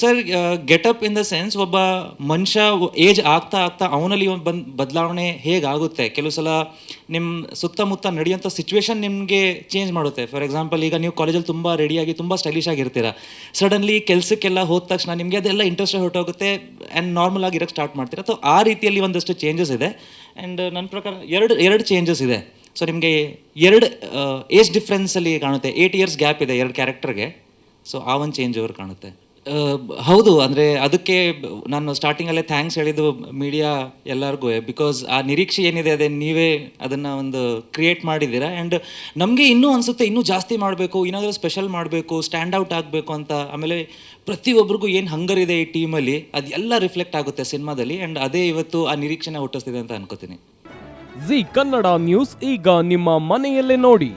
Sir getup in the sense ಒಬ್ಬ ಮನುಷ್ಯ age ಆಗ್ತಾ ಆಗ್ತಾ ಅವನಲ್ಲಿ ಒಂದು ಬಂದು ಬದಲಾವಣೆ ಹೇಗಾಗುತ್ತೆ? ಕೆಲವು ಸಲ ನಿಮ್ಮ ಸುತ್ತಮುತ್ತ ನಡೆಯುವಂಥ ಸಿಚುವೇಶನ್ ನಿಮಗೆ ಚೇಂಜ್ ಮಾಡುತ್ತೆ. ಫಾರ್ ಎಕ್ಸಾಂಪಲ್ ಈಗ ನೀವು ಕಾಲೇಜಲ್ಲಿ ತುಂಬ ರೆಡಿಯಾಗಿ ತುಂಬ ಸ್ಟೈಲಿಶ್ ಆಗಿರ್ತೀರ. ಸಡನ್ಲಿ ಕೆಲಸಕ್ಕೆಲ್ಲ ಹೋದ ತಕ್ಷಣ ನಿಮಗೆ ಅದೆಲ್ಲ ಇಂಟ್ರೆಸ್ಟ್ ಹೊರಟೋಗುತ್ತೆ ಆ್ಯಂಡ್ ನಾರ್ಮಲ್ ಆಗಿ ಇರೋಕ್ಕೆ ಸ್ಟಾರ್ಟ್ ಮಾಡ್ತೀರಾ? ಸೊ ಆ ರೀತಿಯಲ್ಲಿ ಒಂದಷ್ಟು ಚೇಂಜಸ್ ಇದೆ. ಆ್ಯಂಡ್ ನನ್ನ ಪ್ರಕಾರ ಎರಡು ಎರಡು ಚೇಂಜಸ್ ಇದೆ. ಸೊ ನಿಮಗೆ ಎರಡು ಏಜ್ ಡಿಫ್ರೆನ್ಸಲ್ಲಿ ಕಾಣುತ್ತೆ. ಏಯ್ಟ್ ಇಯರ್ಸ್ ಗ್ಯಾಪ್ ಇದೆ ಎರಡು ಕ್ಯಾರೆಕ್ಟರ್ಗೆ ಸೊ ಆ ಒಂದು ಚೇಂಜ್ ಓವರ್ ಕಾಣುತ್ತೆ. ಹೌದು, ಅಂದರೆ ಅದಕ್ಕೆ ನಾನು ಸ್ಟಾರ್ಟಿಂಗಲ್ಲೇ ಥ್ಯಾಂಕ್ಸ್ ಹೇಳಿದ್ದು ಮೀಡಿಯಾ ಎಲ್ಲರಿಗೂ ಬಿಕಾಸ್ ಆ ನಿರೀಕ್ಷೆ ಏನಿದೆ, ಅದೇ ನೀವೇ ಅದನ್ನು ಒಂದು ಕ್ರಿಯೇಟ್ ಮಾಡಿದ್ದೀರಾ? ಆ್ಯಂಡ್ ನಮಗೆ ಇನ್ನೂ ಅನಿಸುತ್ತೆ, ಇನ್ನೂ ಜಾಸ್ತಿ ಮಾಡಬೇಕು ಏನಾದರೂ ಸ್ಪೆಷಲ್ ಮಾಡಬೇಕು ಸ್ಟ್ಯಾಂಡ್ ಔಟ್ ಆಗಬೇಕು ಅಂತ. ಆಮೇಲೆ ಪ್ರತಿಯೊಬ್ಬರಿಗೂ ಏನು ಹಂಗರ್ ಇದೆ ಈ ಟೀಮಲ್ಲಿ ಅದೆಲ್ಲ ರಿಫ್ಲೆಕ್ಟ್ ಆಗುತ್ತೆ ಸಿನಿಮಾದಲ್ಲಿ. ಆ್ಯಂಡ್ ಅದೇ ಇವತ್ತು ಆ ನಿರೀಕ್ಷೆನ ಹುಟ್ಟಿಸ್ತಿದೆ ಅಂತ ಅನ್ಕೋತೀನಿ. ಜಿ ಕನ್ನಡ ನ್ಯೂಸ್ ಈಗ ನಿಮ್ಮ ಮನೆಯಲ್ಲೇ ನೋಡಿ.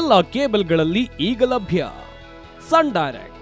ಎಲ್ಲ ಕೇಬಲ್ಗಳಲ್ಲಿ ಈಗ ಲಭ್ಯ. Sun Direct.